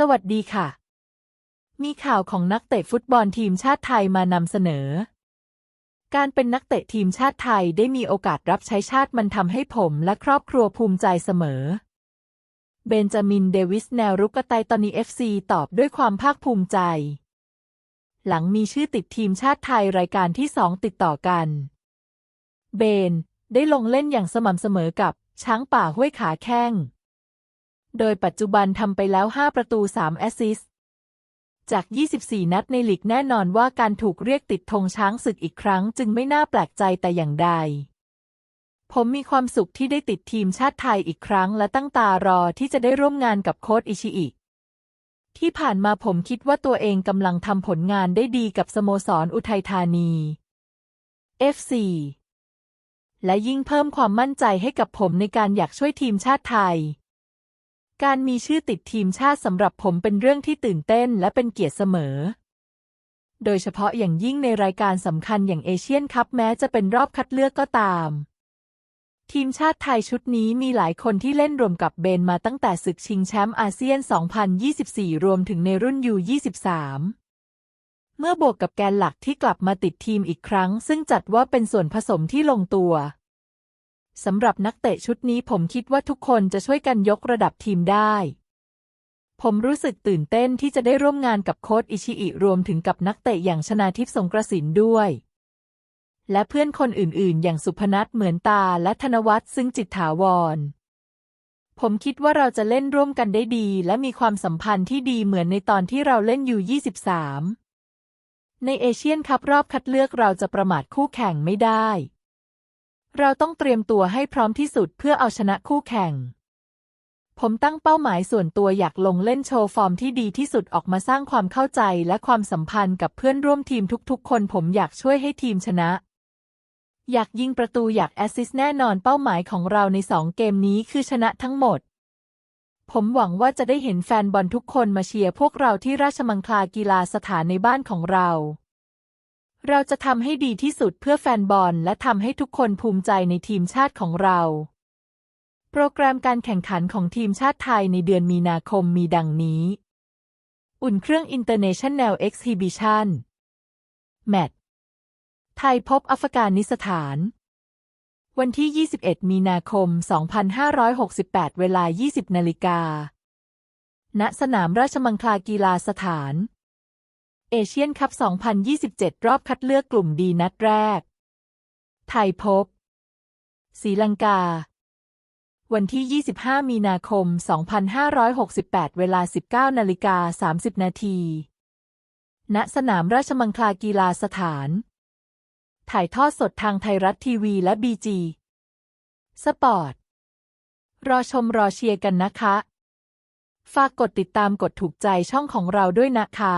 สวัสดีค่ะ มีข่าวของนักเตะฟุตบอลทีมชาติไทยมานำเสนอ การเป็นนักเตะทีมชาติไทยได้มีโอกาสรับใช้ชาติมันทำให้ผมและครอบครัวภูมิใจเสมอ เบนจามินเดวิสแนวรุกกระไตตอนีเอฟซีตอบด้วยความภาคภูมิใจ หลังมีชื่อติดทีมชาติไทยรายการที่สองติดต่อกัน เบน ได้ลงเล่นอย่างสม่ำเสมอกับช้างป่าห้วยขาแข้ง โดยปัจจุบันทำไปแล้ว 5 ประตู 3 แอสซิสจาก 24 นัดในลีกแน่นอนว่าการถูกเรียกติดธงช้างศึกอีกครั้ง จึงไม่น่าแปลกใจแต่อย่างใด ผมมีความสุขที่ได้ติดทีมชาติไทยอีกครั้ง และตั้งตารอที่จะได้ร่วมงานกับโค้ชอิชิอิที่ผ่านมาผมคิดว่าตัวเองกำลังทำผลงานได้ดีกับสโมสรอุทัยธานี FC และยิ่งเพิ่มความมั่นใจให้กับผมในการอยากช่วยทีมชาติไทย การมีชื่อติดทีมชาติสำหรับผมเป็นเรื่องที่ตื่นเต้นและเป็นเกียรติเสมอ โดยเฉพาะอย่างยิ่งในรายการสำคัญอย่างเอเชียนคัพแม้จะเป็นรอบคัดเลือกก็ตาม ทีมชาติไทยชุดนี้มีหลายคนที่เล่นรวมกับเบนมาตั้งแต่ศึกชิงแชมป์อาเซียน 2024 รวมถึงในรุ่นยู23เมื่อบวกกับแกนหลักที่กลับมาติดทีมอีกครั้ง ซึ่งจัดว่าเป็นส่วนผสมที่ลงตัว สำหรับนักเตะชุดนี้ผมคิดว่าทุกคนจะช่วยกันยกระดับทีมได้ ผมรู้สึกตื่นเต้นที่จะได้ร่วมงานกับโค้ชอิชิอิรวมถึงกับนักเตะอย่างชนาทิพย์สงกระสินด้วย และเพื่อนคนอื่นๆ อย่างสุพนัทเหมือนตาและธนวัฒน์ซึ่งจิตถาวร ผมคิดว่าเราจะเล่นร่วมกันได้ดี และมีความสัมพันธ์ที่ดีเหมือนในตอนที่เราเล่นอยู่23ในเอเชียนคัพรอบคัดเลือกเราจะประมาทคู่แข่งไม่ได้ เราต้องเตรียมตัวให้พร้อมที่สุดเพื่อเอาชนะคู่แข่ง ผมตั้งเป้าหมายส่วนตัวอยากลงเล่นโชว์ฟอร์มที่ดีที่สุดออกมาสร้างความเข้าใจและความสัมพันธ์กับเพื่อนร่วมทีมทุกๆ คน ผมอยากช่วยให้ทีมชนะ อยากยิงประตูอยากแอสซิสแน่นอนเป้าหมายของเราในสองเกมนี้คือชนะทั้งหมดผมหวังว่าจะได้เห็นแฟนบอลทุกคนมาเชียร์พวกเราที่ราชมังคลากีฬาสถานในบ้านของเรา เราจะทำให้ดีที่สุดเพื่อแฟนบอลและทำให้ทุกคนภูมิใจในทีมชาติของเรา โปรแกรมการแข่งขันของทีมชาติไทยในเดือนมีนาคมมีดังนี้ อุ่นเครื่อง International Exhibition แมตช์ไทยพบอัฟกานิสถาน วันที่ 21 มีนาคม 2568 เวลา 20 นาฬิกา ณ สนามราชมังคลากีฬาสถาน เอเชียนคัพ 2027 รอบคัดเลือกกลุ่มดีนัดแรก ไทยพบศรีลังกา วันที่ 25 มีนาคม 2568 เวลา 19นาฬิกา30 นาที ณ สนามราชมังคลากีฬาสถาน ถ่ายทอดสดทางไทยรัฐทีวีและบีจีสปอร์ต รอชมรอเชียร์กันนะคะ ฝากกดติดตามกดถูกใจช่องของเราด้วยนะคะ